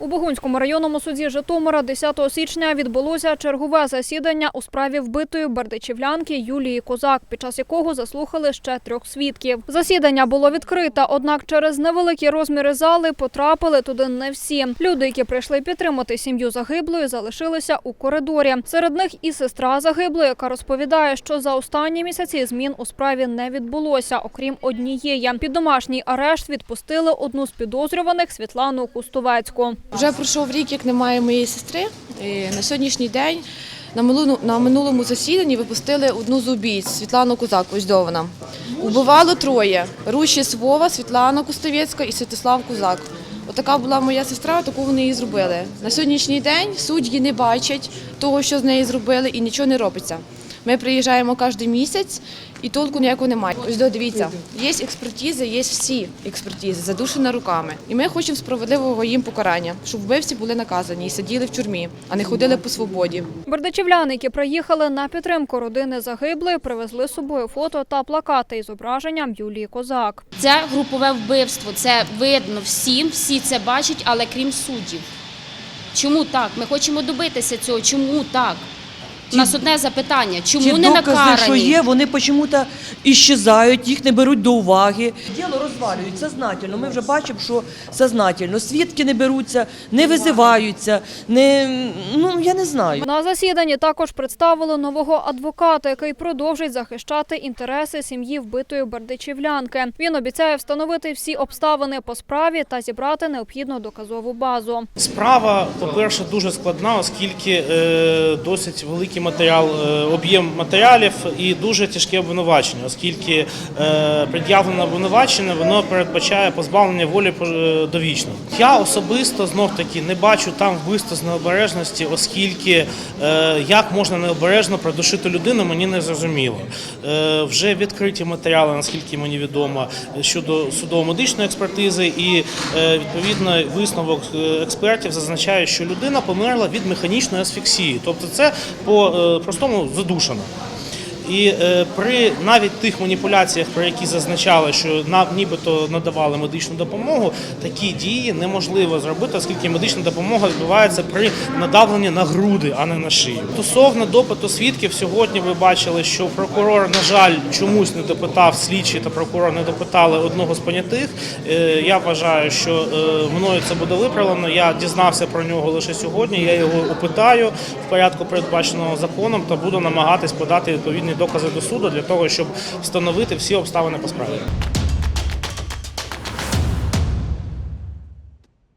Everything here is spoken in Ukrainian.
У Богунському районному суді Житомира 10 січня відбулося чергове засідання у справі вбитої бердичівлянки Юлії Козак, під час якого заслухали ще трьох свідків. Засідання було відкрите, однак через невеликі розміри зали потрапили туди не всі. Люди, які прийшли підтримати сім'ю загиблої, залишилися у коридорі. Серед них і сестра загиблої, яка розповідає, що за останні місяці змін у справі не відбулося, окрім однієї. Під домашній арешт відпустили одну з підозрюваних Світлану Кустовецьку. Вже пройшов рік, як немає моєї сестри. І на сьогоднішній день на минулому, на минулому засіданні випустили одну з убійць Світлану Козак, ось Дована. Убивало троє: Рушіс Вова, Світлана Кустовецька і Святослав Козак. Отака була моя сестра, таку вони її зробили. На сьогоднішній день судді не бачать того, що з нею зробили, і нічого не робиться. Ми приїжджаємо кожен місяць і толку ніякого немає. Ось до, дивіться, є експертизи, є всі експертизи, задушена руками. І ми хочемо справедливого їм покарання, щоб вбивці були наказані і сиділи в тюрмі, а не ходили по свободі. Бердичівляни, які приїхали на підтримку родини загиблої, привезли з собою фото та плакати із зображенням Юлії Козак. Це групове вбивство. Це видно всім, всі це бачать, але крім суддів. Чому так? Ми хочемо добитися цього. Чому так? У нас одне запитання: чому Ті не докази, накарані? що є, вони чому-то іщезають, їх не беруть до уваги. Діло розвалюють сознательно. Ми вже бачимо, що сознательно. Свідки не беруться, не визиваються, не ну я не знаю. На засіданні також представили нового адвоката, який продовжить захищати інтереси сім'ї вбитої бердичівлянки. Він обіцяє встановити всі обставини по справі та зібрати необхідну доказову базу. Справа, по-перше, дуже складна, оскільки е, досить великий матеріал, е, об'єм матеріалів і дуже тяжке обвинувачення, оскільки е, пред'явлене обвинувачення воно передбачає позбавлення волі е, довічно. Я особисто знов таки не бачу там вбивства з необережності, оскільки як можна необережно придушити людину, мені не зрозуміло. Вже відкриті матеріали, наскільки мені відомо, щодо судово-медичної експертизи, і відповідно висновок експертів зазначає, що людина померла від механічної асфіксії, тобто це по е, простому задушено. І е, при навіть тих маніпуляціях, про які зазначали, що нам нібито надавали медичну допомогу, такі дії неможливо зробити, оскільки медична допомога відбувається при надавленні на груди, а не на шию. Стосовно допиту свідків, сьогодні ви бачили, що прокурор, на жаль, чомусь не допитав слідчий та прокурор не допитали одного з понятих. Е, Я вважаю, що е, мною це буде виправлено. Я дізнався про нього лише сьогодні. Я його опитаю в порядку передбаченого законом та буду намагатись подати відповідні докази до суду для того, щоб встановити всі обставини по справі.